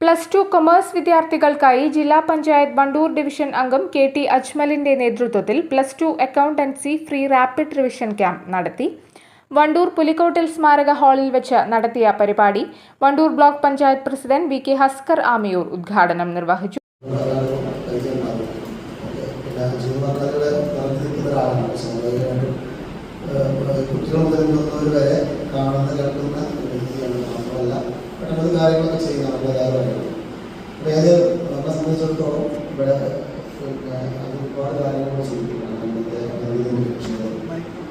Plus two commerce വിദ്യാർത്ഥികൾക്കായി ജില്ലാ panchayat Wandoor division അംഗം കെ ടി അജ്മലിന്റെ നേതൃത്വത്തിൽ plus two accountancy free rapid revision camp നടത്തി. വണ്ടൂർ പുലിക്കോട്ടിൽ സ്മാരക ഹാളിൽ വെച്ച് നടത്തിയ പരിപാടി Wandoor block panchayat president V K Haskar Amiyur ഉദ്ഘാടനം നിർവഹിച്ചു. കുട്ടികൾ മുതൽ കാണുന്ന കേൾക്കുന്ന കാര്യങ്ങളൊക്കെ ചെയ്യുന്ന നമ്മുടേതായ അപ്പോൾ ഏത് നമ്മളെ സംബന്ധിച്ചിടത്തോളം ഇവിടെ അത് ഒരുപാട് കാര്യങ്ങൾ സൂചിപ്പിക്കണം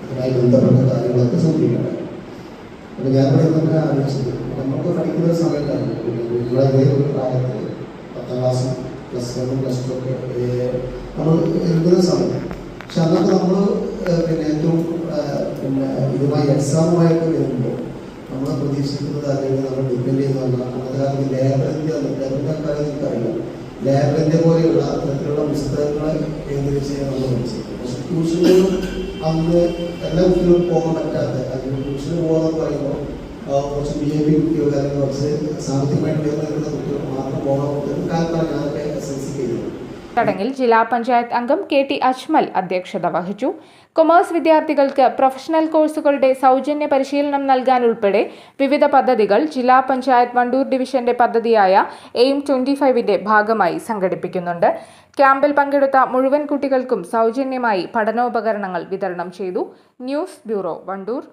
അതുമായി ബന്ധപ്പെട്ട കാര്യങ്ങളൊക്കെ സൂചിപ്പിക്കണം അപ്പോൾ ഞാൻ ഇവിടെ തന്നെ ആലോചിച്ചത് നമുക്ക് പഠിക്കുന്ന സമയത്താണ് ഇവിടെ ഇതേ ഒരു പ്രായത്തിൽ പത്താം ക്ലാസ്സും പ്ലസ് വണ്ണും പ്ലസ് ടു ഒക്കെ നമ്മൾ എഴുതുന്ന സമയം. പക്ഷെ അന്നൊക്കെ നമ്മൾ പിന്നെ ഏറ്റവും പിന്നെ ഇതുമായി എക്സാമുമായിട്ട് വരുമ്പോൾ നമ്മൾ പ്രതീക്ഷിക്കുന്നത് അല്ലെങ്കിൽ നമ്മൾ ഡിപ്പെൻഡ് ചെയ്യുന്ന അന്നത്തെ കാലത്ത് ലേബറിന്റെ ലേബറിന്റെ കാര്യം എനിക്കറിയാം ലേബറിന്റെ പോലെയുള്ള അത്തരത്തിലുള്ള പുസ്തകങ്ങളെ കേന്ദ്രീകരിച്ച് നമ്മൾ പഠിച്ചത് അന്ന് എല്ലാ കുട്ടികളും പോകാൻ പറ്റാത്ത അല്ലെങ്കിൽ ട്യൂഷന് പോകാന്ന് പറയുമ്പോൾ കുറച്ച് ബി എ പി കുട്ടികൾ അല്ലെങ്കിൽ കുറച്ച് സാമ്പത്തികമായിട്ട് ഉയർന്നു കുട്ടികൾ മാത്രം പോകാൻ പറ്റുന്ന കാലത്താണ് ഞാനൊക്കെ ചടങ്ങിൽ ജില്ലാ പഞ്ചായത്ത് അംഗം കെ ടി അജ്മൽ അധ്യക്ഷത വഹിച്ചു. കൊമേഴ്സ് വിദ്യാർത്ഥികൾക്ക് പ്രൊഫഷണൽ കോഴ്സുകളുടെ സൗജന്യ പരിശീലനം നൽകാൻ ഉൾപ്പെടെ വിവിധ പദ്ധതികൾ ജില്ലാ പഞ്ചായത്ത് വണ്ടൂർ ഡിവിഷന്റെ പദ്ധതിയായ എയിം ട്വന്റി ഫൈവിന്റെ ഭാഗമായി സംഘടിപ്പിക്കുന്നുണ്ട്. ക്യാമ്പിൽ പങ്കെടുത്ത മുഴുവൻ കുട്ടികൾക്കും സൗജന്യമായി പഠനോപകരണങ്ങൾ വിതരണം ചെയ്തു. News bureau Wandoor.